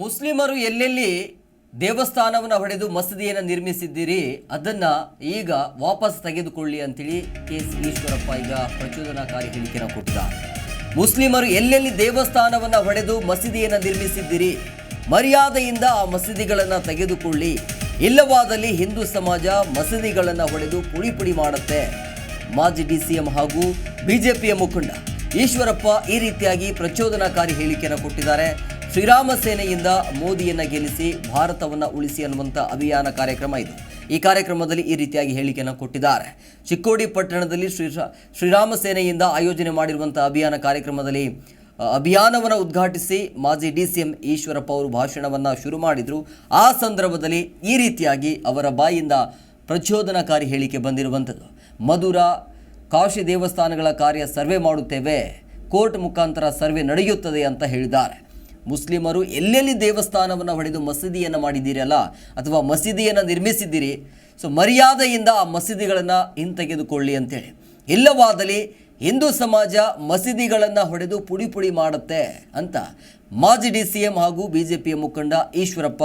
ಮುಸ್ಲಿಮರು ಎಲ್ಲೆಲ್ಲಿ ದೇವಸ್ಥಾನವನ್ನು ಹೊಡೆದು ಮಸೀದಿಯನ್ನು ನಿರ್ಮಿಸಿದ್ದೀರಿ, ಅದನ್ನು ಈಗ ವಾಪಸ್ ತೆಗೆದುಕೊಳ್ಳಿ ಅಂತೇಳಿ ಕೆ ಎಸ್ ಈಶ್ವರಪ್ಪ ಈಗ ಪ್ರಚೋದನಾಕಾರಿ ಹೇಳಿಕೆಯನ್ನು ಕೊಟ್ಟಿದ್ದಾರೆ. ಮುಸ್ಲಿಮರು ಎಲ್ಲೆಲ್ಲಿ ದೇವಸ್ಥಾನವನ್ನು ಹೊಡೆದು ಮಸೀದಿಯನ್ನು ನಿರ್ಮಿಸಿದ್ದೀರಿ, ಮರ್ಯಾದೆಯಿಂದ ಆ ಮಸೀದಿಗಳನ್ನು ತೆಗೆದುಕೊಳ್ಳಿ. ಇಲ್ಲವಾದಲ್ಲಿ ಹಿಂದೂ ಸಮಾಜ ಮಸೀದಿಗಳನ್ನು ಹೊಡೆದು ಪುಡಿ ಪುಡಿ ಮಾಡುತ್ತೆ. ಮಾಜಿ ಡಿ ಸಿ ಎಂ ಹಾಗೂ ಬಿಜೆಪಿಯ ಮುಖಂಡ. ಈಶ್ವರಪ್ಪ ಈ ರೀತಿಯಾಗಿ ಪ್ರಚೋದನಾಕಾರಿ ಹೇಳಿಕೆಯನ್ನು ಕೊಟ್ಟಿದ್ದಾರೆ. ಶ್ರೀರಾಮ ಸೇನೆಯಿಂದ ಮೋದಿಯನ್ನು ಗೆಲ್ಲಿಸಿ ಭಾರತವನ್ನ ಉಳಿಸಿ ಅನ್ನುವಂಥ ಅಭಿಯಾನ ಕಾರ್ಯಕ್ರಮ ಇದು. ಈ ಕಾರ್ಯಕ್ರಮದಲ್ಲಿ ಈ ರೀತಿಯಾಗಿ ಹೇಳಿಕೆಯನ್ನು ಕೊಟ್ಟಿದ್ದಾರೆ. ಚಿಕ್ಕೋಡಿ ಪಟ್ಟಣದಲ್ಲಿ ಶ್ರೀ ಶ್ರೀರಾಮ ಸೇನೆಯಿಂದ ಆಯೋಜನೆ ಮಾಡಿರುವಂಥ ಅಭಿಯಾನ ಕಾರ್ಯಕ್ರಮದಲ್ಲಿ ಅಭಿಯಾನವನ್ನು ಉದ್ಘಾಟಿಸಿ ಮಾಜಿ ಡಿ ಸಿ ಎಂ ಈಶ್ವರಪ್ಪ ಅವರು ಭಾಷಣವನ್ನು ಶುರು ಮಾಡಿದರು. ಆ ಸಂದರ್ಭದಲ್ಲಿ ಈ ರೀತಿಯಾಗಿ ಅವರ ಬಾಯಿಂದ ಪ್ರಚೋದನಕಾರಿ ಹೇಳಿಕೆ ಬಂದಿರುವಂಥದ್ದು ಮಧುರ ಕಾಶಿ ದೇವಸ್ಥಾನಗಳ ಕಾರ್ಯ ಸರ್ವೆ ಮಾಡುತ್ತೇವೆ. ಕೋರ್ಟ್ ಮುಖಾಂತರ ಸರ್ವೆ ನಡೆಯುತ್ತದೆ ಅಂತ ಹೇಳಿದ್ದಾರೆ. ಮುಸ್ಲಿಮರು ಎಲ್ಲೆಲ್ಲಿ ದೇವಸ್ಥಾನವನ್ನು ಹೊಡೆದು ಮಸೀದಿಯನ್ನು ಮಾಡಿದ್ದೀರಲ್ಲ ಅಥವಾ ಮಸೀದಿಯನ್ನು ನಿರ್ಮಿಸಿದ್ದೀರಿ, ಸೊ ಮರ್ಯಾದೆಯಿಂದ ಆ ಮಸೀದಿಗಳನ್ನು ಹಿಂತೆಗೆದುಕೊಳ್ಳಿ ಅಂತೇಳಿ. ಇಲ್ಲವಾದಲ್ಲಿ ಹಿಂದೂ ಸಮಾಜ ಮಸೀದಿಗಳನ್ನು ಹೊಡೆದು ಪುಡಿ ಪುಡಿ ಮಾಡುತ್ತೆ ಅಂತ ಮಾಜಿ ಡಿ ಸಿ ಎಂ ಹಾಗೂ ಬಿ ಜೆ ಪಿಯ ಮುಖಂಡ ಈಶ್ವರಪ್ಪ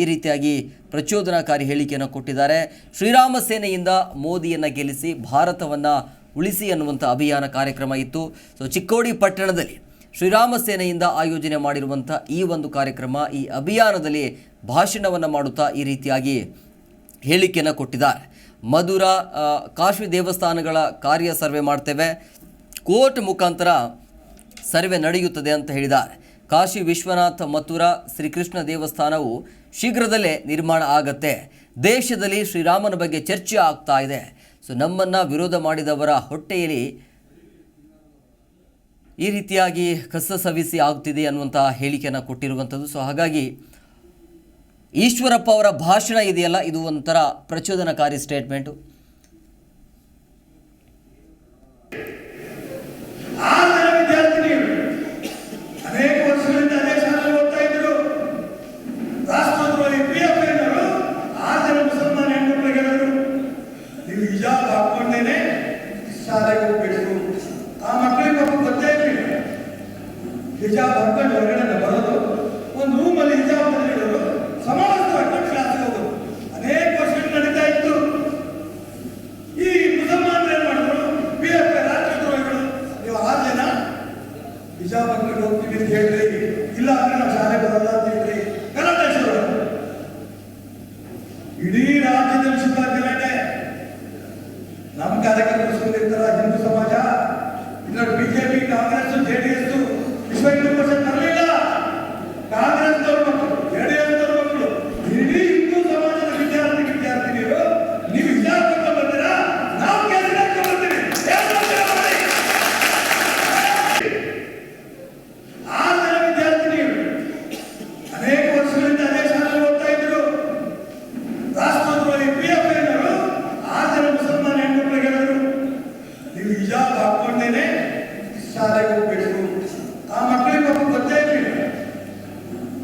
ಈ ರೀತಿಯಾಗಿ ಪ್ರಚೋದನಾಕಾರಿ ಹೇಳಿಕೆಯನ್ನು ಕೊಟ್ಟಿದ್ದಾರೆ. ಶ್ರೀರಾಮ ಸೇನೆಯಿಂದ ಮೋದಿಯನ್ನು ಗೆಲ್ಲಿಸಿ ಭಾರತವನ್ನು ಉಳಿಸಿ ಅನ್ನುವಂಥ ಅಭಿಯಾನ ಕಾರ್ಯಕ್ರಮ ಇತ್ತು. ಸೊ ಚಿಕ್ಕೋಡಿ ಪಟ್ಟಣದಲ್ಲಿ ಶ್ರೀರಾಮ ಸೇನೆಯಿಂದ ಆಯೋಜನೆ ಮಾಡಿರುವಂಥ ಈ ಒಂದು ಕಾರ್ಯಕ್ರಮ ಈ ಅಭಿಯಾನದಲ್ಲಿ ಭಾಷಣವನ್ನು ಮಾಡುತ್ತಾ ಈ ರೀತಿಯಾಗಿ ಹೇಳಿಕೆಯನ್ನು ಕೊಟ್ಟಿದ್ದಾರೆ. ಮಧುರ ಕಾಶಿ ದೇವಸ್ಥಾನಗಳ ಕಾರ್ಯ ಸರ್ವೆ ಮಾಡ್ತೇವೆ. ಕೋರ್ಟ್ ಮುಖಾಂತರ ಸರ್ವೆ ನಡೆಯುತ್ತದೆ ಅಂತ ಹೇಳಿದ್ದಾರೆ. ಕಾಶಿ ವಿಶ್ವನಾಥ ಮಥುರಾ, ಶ್ರೀಕೃಷ್ಣ ದೇವಸ್ಥಾನವು ಶೀಘ್ರದಲ್ಲೇ ನಿರ್ಮಾಣ ಆಗತ್ತೆ. ದೇಶದಲ್ಲಿ ಶ್ರೀರಾಮನ ಬಗ್ಗೆ ಚರ್ಚೆ ಆಗ್ತಾ ಇದೆ. ಸೊ ನಮ್ಮನ್ನು ವಿರೋಧ ಮಾಡಿದವರ ಹೊಟ್ಟೆಯಲ್ಲಿ ಈ ರೀತಿಯಾಗಿ ಕಸ ಸವಿಸಿ ಆಗ್ತಿದೆ ಅನ್ನುವಂಥ ಹೇಳಿಕೆಯನ್ನು ಕೊಟ್ಟಿರುವಂಥದ್ದು. ಸೊ ಹಾಗಾಗಿ ಈಶ್ವರಪ್ಪ ಅವರ ಭಾಷಣ ಇದೆಯಲ್ಲ, ಇದು ಒಂಥರ ಪ್ರಚೋದನಕಾರಿ ಸ್ಟೇಟ್ಮೆಂಟು ಹಿಜಾಬ್ ಹಾಕೊಂಡು ಹೊರಗಡೆ ಬರೋದು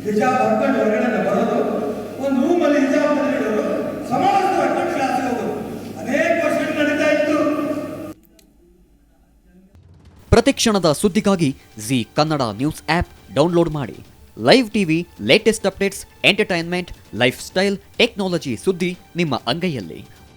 ಹಿಜಾಬ್ ಹಾಕೊಂಡು ಹೊರಗಡೆ ಬರೋದು, ಒಂದು ರೂಮಲ್ಲಿ ಹಿಜಾಬ್ ಬಂದಿಡೋದು ಸಮಾಜದ ಹಾಕೊಂಡು ಕ್ಲಾಸ್ಗೆ ಹೋಗೋದು. ಅನೇಕ ವರ್ಷಗಳು ನಡೀತಾ ಇತ್ತು. ಪ್ರತಿಕ್ಷಣದ ಸುದ್ದಿಗಾಗಿ Zee Kannada news app download ಮಾಡಿ. Live TV latest updates entertainment lifestyle technology ಸುದ್ದಿ ನಿಮ್ಮ ಅಂಗೈಯಲ್ಲಿ.